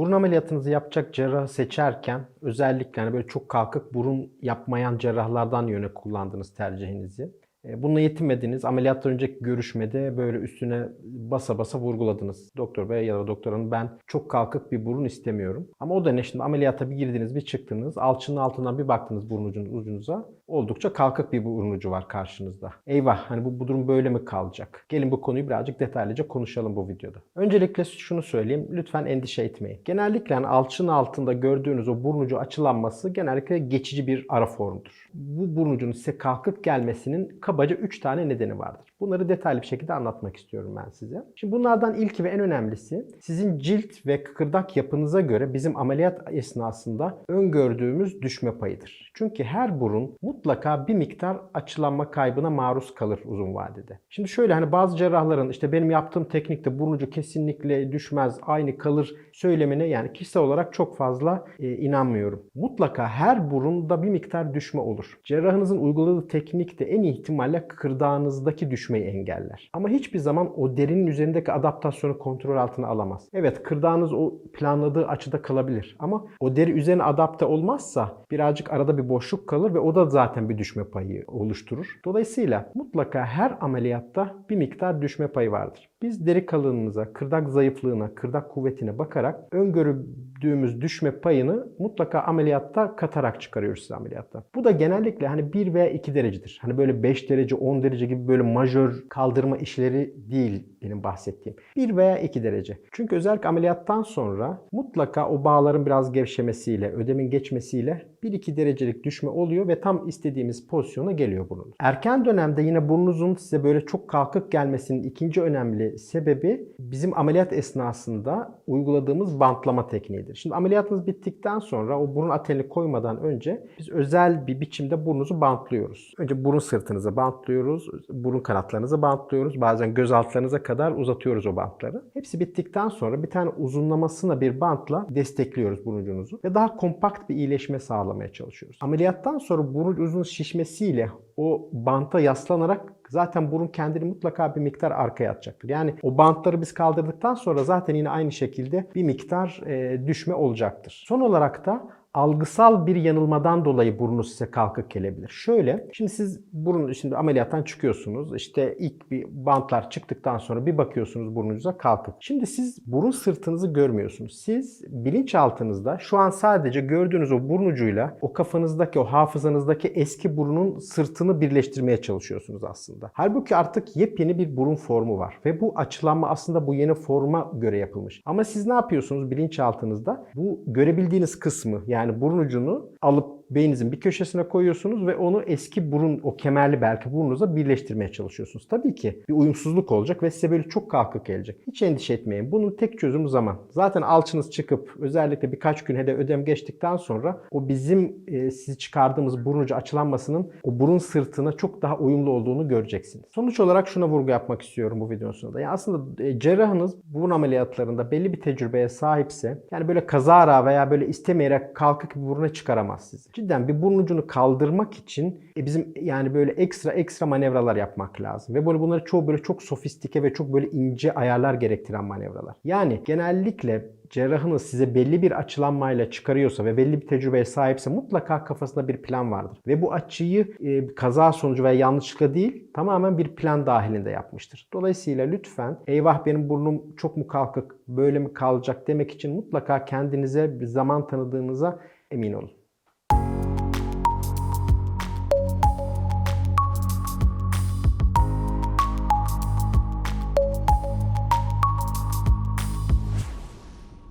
burun ameliyatınızı yapacak cerrahı seçerken özellikle hani böyle çok kalkık burun yapmayan cerrahlardan yöne kullandınız tercihinizi. E, Bununla yetinmediniz. Ameliyattan önceki görüşmede böyle üstüne basa basa vurguladınız. Doktor bey ya da doktor hanım ben çok kalkık bir burun istemiyorum. Ama o da ne şimdi ameliyata bir girdiniz bir çıktınız. Alçının altından bir baktınız burun ucun- ucunuza. Oldukça kalkık bir burun ucu var karşınızda. Eyvah hani bu, bu durum böyle mi kalacak? Gelin bu konuyu birazcık detaylıca konuşalım bu videoda. Öncelikle şunu söyleyeyim. Lütfen endişe etmeyin. Genellikle hani alçının altında gördüğünüz o burun ucu açılanması genellikle geçici bir ara formudur. Bu burun ucunun size kalkık gelmesinin kabaca 3 tane nedeni vardır. Bunları detaylı bir şekilde anlatmak istiyorum ben size. Şimdi bunlardan ilki ve en önemlisi sizin cilt ve kıkırdak yapınıza göre bizim ameliyat esnasında öngördüğümüz düşme payıdır. Çünkü her burun mutlaka bir miktar açılanma kaybına maruz kalır uzun vadede. Şimdi şöyle hani bazı cerrahların işte benim yaptığım teknikte burun ucu kesinlikle düşmez, aynı kalır söylemine yani kişisel olarak çok fazla e, inanmıyorum. Mutlaka her burunda bir miktar düşme olur. Cerrahınızın uyguladığı teknik de en iyi ihtimalle kıkırdağınızdaki düşmeyi engeller. Ama hiçbir zaman o derinin üzerindeki adaptasyonu kontrol altına alamaz. Evet kırdağınız o planladığı açıda kalabilir ama o deri üzerine adapte olmazsa birazcık arada bir boşluk kalır ve o da zaten bir düşme payı oluşturur. Dolayısıyla mutlaka her ameliyatta bir miktar düşme payı vardır. Biz deri kalınlığınıza, kırdak zayıflığına, kırdak kuvvetine bakarak öngördüğümüz düşme payını mutlaka ameliyatta katarak çıkarıyoruz size ameliyatta. Bu da genellikle hani 1 veya 2 derecedir. Hani böyle 5 derece, 10 derece gibi böyle majör kaldırma işleri değil benim bahsettiğim. 1 veya 2 derece. Çünkü özellikle ameliyattan sonra mutlaka o bağların biraz gevşemesiyle, ödemin geçmesiyle 1-2 derecelik düşme oluyor ve tam istediğimiz pozisyona geliyor burnunuz. Erken dönemde yine burnunuzun size böyle çok kalkık gelmesinin ikinci önemli sebebi bizim ameliyat esnasında uyguladığımız bantlama tekniğidir. Şimdi ameliyatınız bittikten sonra o burun atelini koymadan önce biz özel bir biçimde burnunuzu bantlıyoruz. Önce burun sırtınıza bantlıyoruz, burun kanatlarınıza bantlıyoruz, bazen göz altlarınıza kadar uzatıyoruz o bantları. Hepsi bittikten sonra bir tane uzunlamasına bir bantla destekliyoruz burun ucunuzu ve daha kompakt bir iyileşme sağlamaya çalışıyoruz. Ameliyattan sonra burun ucunun şişmesiyle o banta yaslanarak zaten burun kendini mutlaka bir miktar arkaya atacaktır. Yani o bantları biz kaldırdıktan sonra zaten yine aynı şekilde bir miktar e, düşme olacaktır. Son olarak da algısal bir yanılmadan dolayı burnunuz size kalkık gelebilir. Şöyle, şimdi siz burun şimdi ameliyattan çıkıyorsunuz. İşte ilk bir bantlar çıktıktan sonra bir bakıyorsunuz burnunuza kalkık. Şimdi siz burun sırtınızı görmüyorsunuz. Siz bilinçaltınızda şu an sadece gördüğünüz o burun ucuyla o kafanızdaki, o hafızanızdaki eski burunun sırtını birleştirmeye çalışıyorsunuz aslında. Halbuki artık yepyeni bir burun formu var ve bu açılanma aslında bu yeni forma göre yapılmış. Ama siz ne yapıyorsunuz bilinçaltınızda? Bu görebildiğiniz kısmı yani burun ucunu alıp beyninizin bir köşesine koyuyorsunuz ve onu eski burun, o kemerli belki burnunuza birleştirmeye çalışıyorsunuz. Tabii ki bir uyumsuzluk olacak ve size böyle çok kalkık gelecek. Hiç endişe etmeyin. Bunun tek çözümü zaman. Zaten alçınız çıkıp özellikle birkaç gün hele ödem geçtikten sonra o bizim e, sizi çıkardığımız burun ucu açılanmasının o burun sırtına çok daha uyumlu olduğunu göreceksiniz. Sonuç olarak şuna vurgu yapmak istiyorum bu videonun sonunda. Yani aslında e, cerrahınız burun ameliyatlarında belli bir tecrübeye sahipse yani böyle kazara veya böyle istemeyerek kalkık bir buruna çıkaramaz sizi. Cidden bir burun ucunu kaldırmak için e, bizim yani böyle ekstra ekstra manevralar yapmak lazım. Ve böyle bunları çoğu böyle çok sofistike ve çok böyle ince ayarlar gerektiren manevralar. Yani genellikle cerrahınız size belli bir açılanmayla çıkarıyorsa ve belli bir tecrübeye sahipse mutlaka kafasında bir plan vardır. Ve bu açıyı e, kaza sonucu veya yanlışlıkla değil tamamen bir plan dahilinde yapmıştır. Dolayısıyla lütfen eyvah benim burnum çok mu kalkık böyle mi kalacak demek için mutlaka kendinize bir zaman tanıdığınıza emin olun.